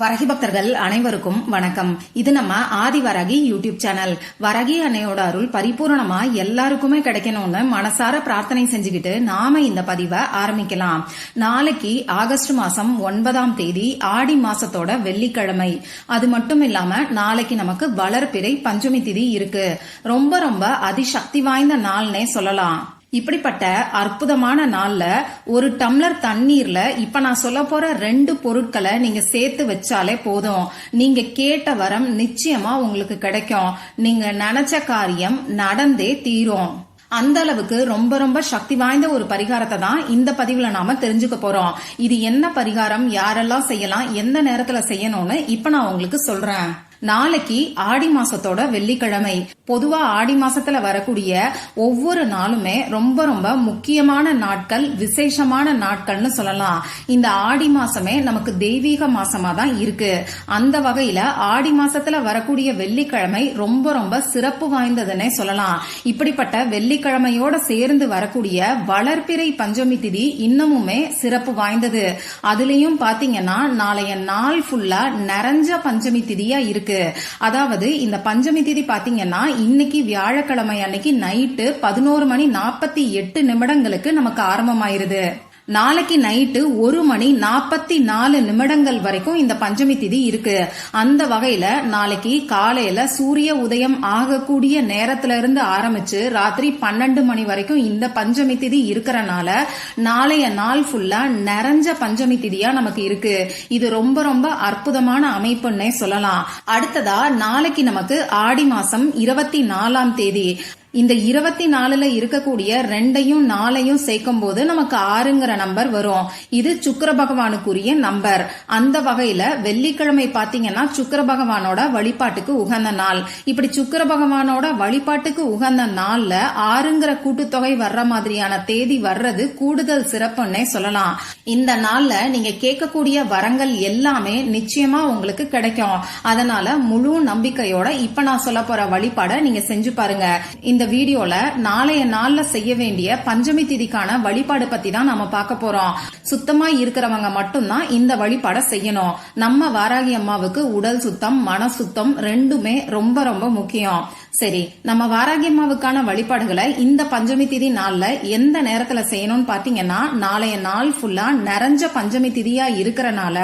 வரகி பக்தர்கள் அனைவருக்கும் வணக்கம். இது நம்ம ஆதி வரகி யூடியூப் சேனல். வரகி அன்னையோட அருள் பரிபூரணமா எல்லாருக்குமே கிடைக்கணும்னு மனசார பிரார்த்தனை செஞ்சுக்கிட்டு நாம இந்த பதிவை ஆரம்பிக்கலாம். நாளைக்கு ஆகஸ்ட் மாசம் ஒன்பதாம் தேதி ஆடி மாசத்தோட வெள்ளிக்கிழமை. அது மட்டும் இல்லாம நாளைக்கு நமக்கு வளர்பிறை பஞ்சமி திதி இருக்கு. ரொம்ப ரொம்ப அதிசக்தி வாய்ந்த நாள்னே சொல்லலாம். இப்படிப்பட்ட அற்புதமான நாள்ல ஒரு டம்ளர் தண்ணீர்ல இப்ப நான் சொல்ல போற ரெண்டு பொருட்களை நீங்க சேர்த்து வச்சாலே போதும். நீங்க கேட்ட வரம் நிச்சயமா உங்களுக்கு கிடைக்கும். நீங்க நினைச்ச காரியம் நடந்தே தீரும். அந்த அளவுக்கு ரொம்ப ரொம்ப சக்தி வாய்ந்த ஒரு பரிகாரத்தை தான் இந்த பதிவுல நாம தெரிஞ்சுக்க போறோம். இது என்ன பரிகாரம்? யாரெல்லாம் செய்யலாம்? எந்த நேரத்துல செய்யணும்னு இப்ப நான் உங்களுக்கு சொல்றேன். நாளைக்கு ஆடி மாசத்தோட வெள்ளிக்கிழமை. பொதுவா ஆடி மாசத்துல வரக்கூடிய ஒவ்வொரு நாளுமே ரொம்ப ரொம்ப முக்கியமான நாட்கள் விசேஷமான நாட்கள்னு சொல்லலாம். இந்த ஆடி மாசமே நமக்கு தெய்வீக மாசமா தான் இருக்கு. அந்த வகையில ஆடி மாசத்துல வரக்கூடிய வெள்ளிக்கிழமை ரொம்ப ரொம்ப சிறப்பு வாய்ந்ததுன்னே சொல்லலாம். இப்படிப்பட்ட வெள்ளிக்கிழமையோட சேர்ந்து வரக்கூடிய வளர்ப்பிறை பஞ்சமி திதி இன்னமுமே சிறப்பு வாய்ந்தது. அதுலயும் பாத்தீங்கன்னா நாளைய நாள் ஃபுல்லா நிறைஞ்ச பஞ்சமி திதியா இருக்கு. அதாவது இந்த பஞ்சமி தேதி பாத்தீங்கன்னா இன்னைக்கு வியாழக்கிழமை அன்னைக்கு நைட்டு பதினோரு மணி நாற்பத்தி எட்டு நிமிடங்களுக்கு நமக்கு ஆரம்பமாயிருது. நாளைக்கு நைட்டு ஒரு மணி நாற்பத்தி நாலு நிமிடங்கள் வரைக்கும் இந்த பஞ்சமி திதி இருக்கு. அந்த வகையில நாளைக்கு காலையில சூரிய உதயம் ஆகக்கூடிய நேரத்துல இருந்து ஆரம்பிச்சு ராத்திரி பன்னெண்டு மணி வரைக்கும் இந்த பஞ்சமி திதி இருக்கிறனால நாளைய நாள் ஃபுல்லா நிறைஞ்ச பஞ்சமி திதியா நமக்கு இருக்கு. இது ரொம்ப ரொம்ப அற்புதமான அமைப்புன்னே சொல்லலாம். அடுத்ததா நாளைக்கு நமக்கு ஆடி மாசம் இருபத்தி நாலாம் தேதி. இந்த இருபத்தி நாலுல இருக்கக்கூடிய ரெண்டையும் நாளையும் சேர்க்கும் போது நமக்கு ஆறுங்கிற நம்பர் வரும். இது சுக்கர பகவானுக்குரிய நம்பர். அந்த வகையில வெள்ளிக்கிழமை பாத்தீங்கன்னா சுக்கர பகவானோட வழிபாட்டுக்கு உகந்த நாள். இப்படி சுக்கர பகவானோட வழிபாட்டுக்கு உகந்த நாள்ல ஆறுங்கிற கூட்டுத்தொகை வர்ற மாதிரியான தேதி வர்றது கூடுதல் சிறப்புன்னே சொல்லலாம். இந்த நாள்ல நீங்க கேட்கக்கூடிய வரங்கள் எல்லாமே நிச்சயமா உங்களுக்கு கிடைக்கும். அதனால முழு நம்பிக்கையோட இப்ப நான் சொல்ல போற வழிபாட நீங்க செஞ்சு பாருங்க. இந்த வீடியோல நாளைய நாள்ல செய்ய வேண்டிய பஞ்சமி திதிக்கான வழிபாடு பத்தி தான் நாம பார்க்க போறோம். சுத்தமா இருக்கிறவங்க மட்டும்தான் இந்த வழிபாட செய்யணும். நம்ம வாராகி அம்மாவுக்கு உடல் சுத்தம் மன சுத்தம் ரெண்டுமே ரொம்ப ரொம்ப முக்கியம். சரி நம்ம வாராகி அம்மாவுக்கான வழிபாடுகளை இந்த பஞ்சமி திதி நாள்ல எந்த நேரத்துல செய்யணும்னு பாத்தீங்கன்னா நாளைய நாள் ஃபுல்லா நிறைஞ்ச பஞ்சமி திதியா இருக்கிறனால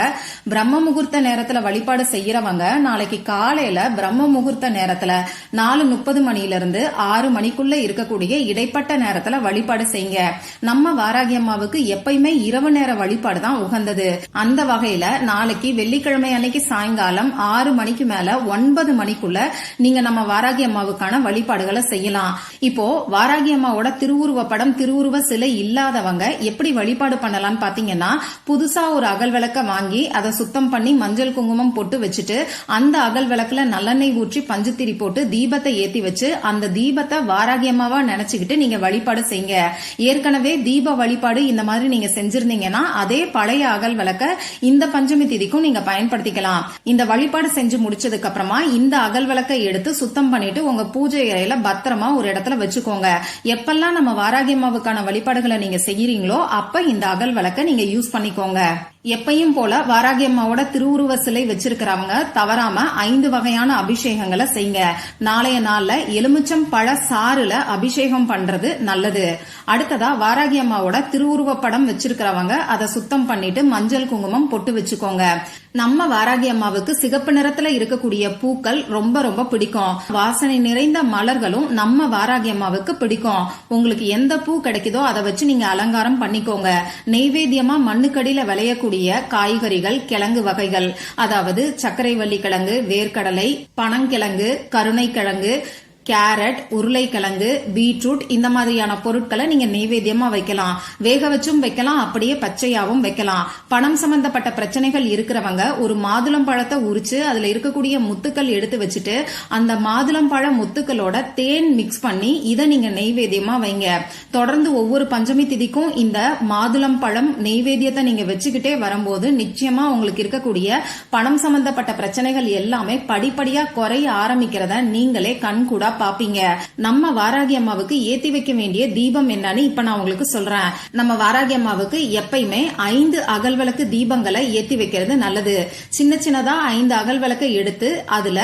பிரம்ம முகூர்த்த நேரத்துல வழிபாடு செய்யறவங்க நாளைக்கு காலையில பிரம்ம முகூர்த்த நேரத்துல நாலு முப்பது மணில இருந்து ஆறு மணிக்குள்ள இருக்கக்கூடிய இடைப்பட்ட நேரத்துல வழிபாடு செய்யுங்க. நம்ம வாராகி அம்மாவுக்கு எப்பயுமே இரவு நேர வழிபாடு தான் உகந்தது. அந்த வகையில நாளைக்கு வெள்ளிக்கிழமை அன்னைக்கு சாயங்காலம் ஆறு மணிக்கு மேல ஒன்பது மணிக்குள்ள நீங்க நம்ம வாராகி அம்மா அம்மாவுக்கான வழிபாடுகளை செய்யலாம். இப்போ வாராகி அம்மாவோட திருவுருவ படம் திருவுருவ சிலை இல்லாதவங்க எப்படி வழிபாடு பண்ணலாம்னு பாத்தீங்கன்னா புதுசா ஒரு அகல் விளக்க வாங்கி அதை சுத்தம் பண்ணி மஞ்சள் குங்குமம் போட்டு வச்சுட்டு அந்த அகல் விளக்குல நல்லெண்ணெய் ஊற்றி பஞ்சுத்திரி போட்டு தீபத்தை ஏத்தி வச்சு அந்த தீபத்தை வாராகி அம்மாவா நினைச்சுக்கிட்டு நீங்க வழிபாடு செய்யுங்க. ஏற்கனவே தீப வழிபாடு இந்த மாதிரி நீங்க செஞ்சிருந்தீங்கன்னா அதே பழைய அகல் விளக்க இந்த பஞ்சமி திதிக்கும் நீங்க பயன்படுத்திக்கலாம். இந்த வழிபாடு செஞ்சு முடிச்சதுக்கு அப்புறமா இந்த அகல் விளக்கை எடுத்து சுத்தம் பண்ணிட்டு உங்க பூஜை அறையில பத்திரமா ஒரு இடத்துல வச்சுக்கோங்க. எப்பெல்லாம் நம்ம வாராகி அம்மாவுக்கான வழிபாடுகளை நீங்க செய்யறீங்களோ அப்ப இந்த அகல் விளக்க நீங்க யூஸ் பண்ணிக்கோங்க. எப்பையும் போல வாராகி அம்மாவோட திருவுருவ சிலை வச்சிருக்கிறவங்க தவறாம ஐந்து வகையான அபிஷேகங்களை செய்யுங்க. நாளைய நாள்ல எலுமிச்சம் பழ சாறுல அபிஷேகம் பண்றது நல்லது. அடுத்ததா வாராகி அம்மாவோட திருவுருவ படம் வச்சிருக்கிறவங்க அதை சுத்தம் பண்ணிட்டு மஞ்சள் குங்குமம் பொட்டு வச்சுக்கோங்க. நம்ம வாராகி அம்மாவுக்கு சிகப்பு நிறத்துல இருக்கக்கூடிய பூக்கள் ரொம்ப ரொம்ப பிடிக்கும். வாசனை நிறைந்த மலர்களும் நம்ம வாராகி அம்மாவுக்கு பிடிக்கும். உங்களுக்கு எந்த பூ கிடைக்குதோ அதை வச்சு நீங்க அலங்காரம் பண்ணிக்கோங்க. நெய்வேத்தியமா மண்ணுக்கடியில விளையக்கூடிய காய்கறிகள் கிழங்கு வகைகள். அதாவது சர்க்கரைவள்ளி கிழங்கு வேர்க்கடலை பனங்கிழங்கு கருணைக்கிழங்கு கேரட் உருளைக்கிழங்கு பீட்ரூட் இந்த மாதிரியான பொருட்களை நீங்க நெய்வேத்தியமா வைக்கலாம். வேக வச்சும் வைக்கலாம் அப்படியே பச்சையாவும் வைக்கலாம். பணம் சம்பந்தப்பட்ட பிரச்சனைகள் இருக்கிறவங்க ஒரு மாதுளம் பழத்தை உரிச்சு அதுல இருக்கக்கூடிய முத்துக்கள் எடுத்து வச்சுட்டு அந்த மாதுளம் பழ முத்துக்களோட தேன் மிக்ஸ் பண்ணி இதை நீங்க நெய்வேத்தியமா வைங்க. தொடர்ந்து ஒவ்வொரு பஞ்சமி திதிக்கும் இந்த மாதுளம் பழம் நெய்வேத்தியத்தை நீங்க வச்சுக்கிட்டே வரும்போது நிச்சயமா உங்களுக்கு இருக்கக்கூடிய பணம் சம்பந்தப்பட்ட பிரச்சனைகள் எல்லாமே படிப்படியா குறைய ஆரம்பிக்கிறத நீங்களே கண்கூடா பாப்பீங்க. நம்ம வாராகி அம்மாவுக்கு ஏத்தி வைக்க வேண்டிய தீபம் என்னன்னு இப்ப நான் உங்களுக்கு சொல்றேன். நம்ம வாராகி அம்மாவுக்கு எப்பயுமே ஐந்து அகல் விளக்கு தீபங்களை ஏத்தி வைக்கிறது நல்லது. சின்ன சின்னதா ஐந்து அகல் விளக்கை எடுத்து அதுல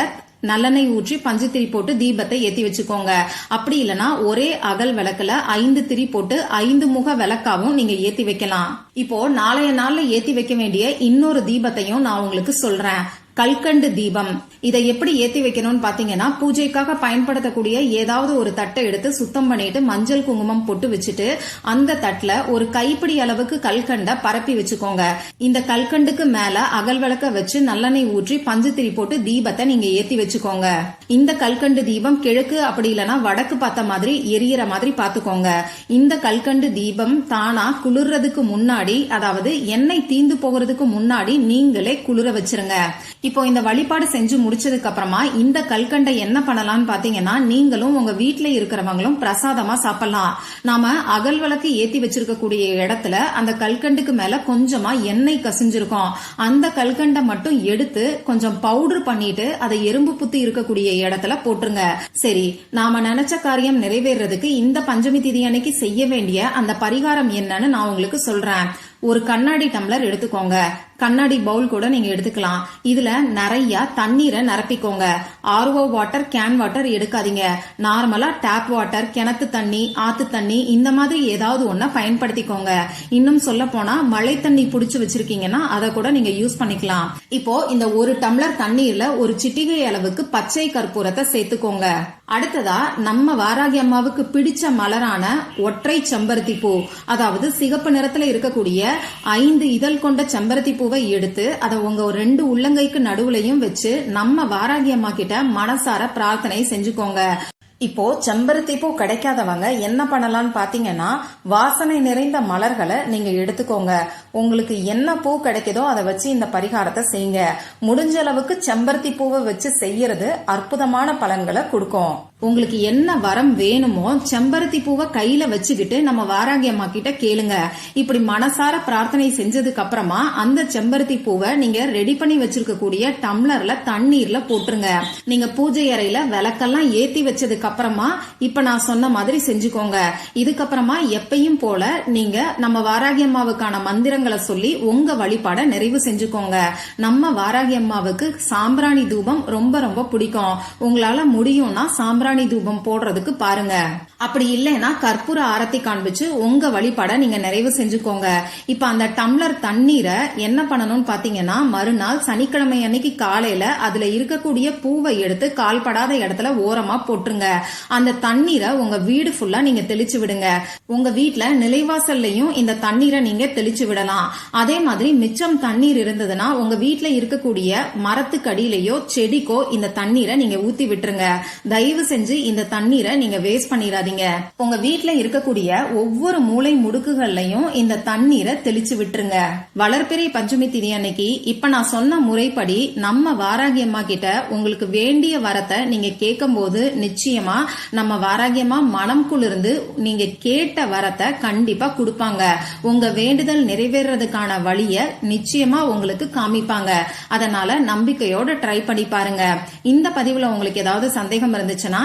நல்லெண்ணெய் ஊற்றி பஞ்சு திரி போட்டு தீபத்தை ஏத்தி வச்சுக்கோங்க. அப்படி இல்லனா ஒரே அகல் விளக்குல ஐந்து திரி போட்டு ஐந்து முக விளக்காவும் நீங்க ஏத்தி வைக்கலாம். இப்போ நாளைய நாள்ல ஏத்தி வைக்க வேண்டிய இன்னொரு தீபத்தையும் நான் உங்களுக்கு சொல்றேன். கல்கண்டு தீபம். இதை எப்படி ஏத்தி வைக்கணும்னு பாத்தீங்கன்னா பூஜைக்காக பயன்படுத்தக்கூடிய ஏதாவது ஒரு தட்டை எடுத்து சுத்தம் பண்ணிட்டு மஞ்சள் குங்குமம் போட்டு வச்சுட்டு அந்த தட்டுல ஒரு கைப்பிடி அளவுக்கு கல்கண்டை பரப்பி வச்சுக்கோங்க. இந்த கல்கண்டுக்கு மேல அகல் விளக்க வச்சு நல்லெண்ணெய் ஊற்றி பஞ்சு திரி போட்டு தீபத்தை நீங்க ஏத்தி வச்சுக்கோங்க. இந்த கல்கண்டு தீபம் கிழக்கு அப்படி இல்லைன்னா வடக்கு பார்த்த மாதிரி எரியற மாதிரி பாத்துக்கோங்க இந்த கல்கண்டு தீபம் தானா குளிர்றதுக்கு முன்னாடி அதாவது எண்ணெய் தீந்து போகிறதுக்கு முன்னாடி நீங்களே குளிர வச்சிருங்க. இப்போ இந்த வழிபாடு செஞ்சு முடிச்சதுக்கு அப்புறமா இந்த கல்கண்டை என்ன பண்ணலாம்னு பாத்தீங்கன்னா நீங்களும் உங்க வீட்டுல இருக்கிறவங்களும் பிரசாதமா சாப்பிடலாம். நாம அகல் விளக்கு ஏத்தி வச்சிருக்கக்கூடிய இடத்துல அந்த கல்கண்டுக்கு மேல கொஞ்சமா எண்ணெய் கசிஞ்சிருக்கும். அந்த கல்கண்டை மட்டும் எடுத்து கொஞ்சம் பவுடர் பண்ணிட்டு அதை எறும்பு புத்தி இருக்கக்கூடிய இடத்துல போட்டுருங்க. சரி நாம நினைச்ச காரியம் நிறைவேறதுக்கு இந்த பஞ்சமி திதி அன்னைக்கு செய்ய வேண்டிய அந்த பரிகாரம் என்னன்னு நான் உங்களுக்கு சொல்றேன். ஒரு கண்ணாடி டம்ளர் எடுத்துக்கோங்க. கண்ணாடி பவுல் கூட நீங்க எடுத்துக்கலாம். இதுல நிறைய தண்ணீரை நிரப்பிக்கோங்க. ஆர்ஓ வாட்டர் கேன் வாட்டர் எடுக்காதீங்க. நார்மலா டேப் வாட்டர் கிணத்து தண்ணி ஆத்து தண்ணி இந்த மாதிரி ஏதாவது ஒன்ன பயன்படுத்திக்கோங்க. இன்னும் சொல்ல போனா மழை தண்ணி புடிச்சு வச்சிருக்கீங்கன்னா அதை கூட நீங்க யூஸ் பண்ணிக்கலாம். இப்போ இந்த ஒரு டம்ளர் தண்ணீர்ல ஒரு சிட்டிகை அளவுக்கு பச்சை கற்பூரத்தை சேர்த்துக்கோங்க. அடுத்ததா நம்ம வாராகி அம்மாவுக்கு பிடிச்ச மலரான ஒற்றை செம்பருத்தி பூ அதாவது சிகப்பு நிறத்துல இருக்கக்கூடிய ஐந்து இதழ் கொண்ட செம்பருத்தி பூ பூவை எடுத்து அதை உங்க ரெண்டு உள்ளங்கைக்கு நடுவுலையும் வச்சு நம்ம வாராகி அம்மா கிட்ட மனசார பிரார்த்தனை செஞ்சுக்கோங்க. இப்போ செம்பருத்தி பூ கிடைக்காதவங்க என்ன பண்ணலாம்னு பாத்தீங்கன்னா வாசனை நிறைந்த மலர்களை நீங்க எடுத்துக்கோங்க. உங்களுக்கு என்ன பூ கிடைக்குதோ அதை வச்சு இந்த பரிகாரத்தை செய்யுங்க. முடிஞ்ச அளவுக்கு செம்பருத்தி பூவை வச்சு செய்யறது அற்புதமான பலன்களை கொடுக்கும். உங்களுக்கு என்ன வரம் வேணுமோ செம்பருத்தி பூவை கையில வச்சுக்கிட்டு நம்ம வாராகி அம்மா கிட்ட கேளுங்க. இப்படி மனசார பிரார்த்தனை செஞ்சதுக்கு அப்புறமா அந்த செம்பருத்தி பூவை நீங்க ரெடி பண்ணி வச்சிருக்கக்கூடிய டம்ளர்ல தண்ணீர்ல போட்டுருங்க. நீங்க பூஜை அறையில விளக்கெல்லாம் ஏத்தி வச்சதுக்கு அப்புறமா இப்ப நான் சொன்ன மாதிரி செஞ்சுக்கோங்க. இதுக்கப்புறமா எப்பயும் போல நீங்க நம்ம வாராகி அம்மாவுக்கான மந்திரங்களை சொல்லி உங்க வழிபாட நிறைவு செஞ்சுக்கோங்க. நம்ம வாராகி அம்மாவுக்கு சாம்பிராணி தூபம் ரொம்ப ரொம்ப பிடிக்கும். உங்களால முடியும்னா சாம்பிராணி தூபம் போடுறதுக்கு பாருங்க. அப்படி இல்லைன்னா கற்பூர ஆரத்தி காண்பிச்சு உங்க வழிபாட நீங்க நிறைவு செஞ்சுக்கோங்க. இப்ப அந்த டம்ளர் தண்ணீரை என்ன பண்ணணும்னு பாத்தீங்கன்னா மறுநாள் சனிக்கிழமை அன்னைக்கு காலையில அதுல இருக்கக்கூடிய பூவை எடுத்து கால்படாத இடத்துல ஓரமா போட்டுருங்க. அந்த தண்ணீரை உங்க வீடு ஃபுல்லா நீங்க தெளிச்சு விடுங்க. உங்க வீட்டுல நிலைவாசல்லையும் இந்த தண்ணீரை நீங்க தெளிச்சு விடலாம். அதே மாதிரி மிச்சம் தண்ணீர் இருந்ததுன்னா உங்க வீட்டுல இருக்கக்கூடிய மரத்துக்கடியிலையோ செடிக்கோ இந்த தண்ணீரை நீங்க ஊத்தி விட்டுருங்க. தயவு செஞ்சு செஞ்சு இந்த தண்ணீரை நீங்க வேஸ்ட் பண்ணிடாதீங்க. உங்க வீட்ல இருக்கக்கூடிய ஒவ்வொரு மூளை முடுக்குகள்லயும் இந்த தண்ணீரை தெளிச்சு விட்டுருங்க. வளர்பிறை பஞ்சமி திதி அன்னைக்கு இப்ப நான் சொன்ன முறைப்படி நம்ம வாராகியம்மா கிட்ட உங்களுக்கு வேண்டிய வரத்தை நீங்க கேட்கும் போது நிச்சயமா நம்ம வாராகியமா மனம் குளிர்ந்து நீங்க கேட்ட வரத்தை கண்டிப்பா கொடுப்பாங்க. உங்க வேண்டுதல் நிறைவேறதுக்கான வழிய நிச்சயமா உங்களுக்கு காமிப்பாங்க. அதனால நம்பிக்கையோட ட்ரை பண்ணி பாருங்க. இந்த பதிவுல உங்களுக்கு ஏதாவது சந்தேகம் இருந்துச்சுன்னா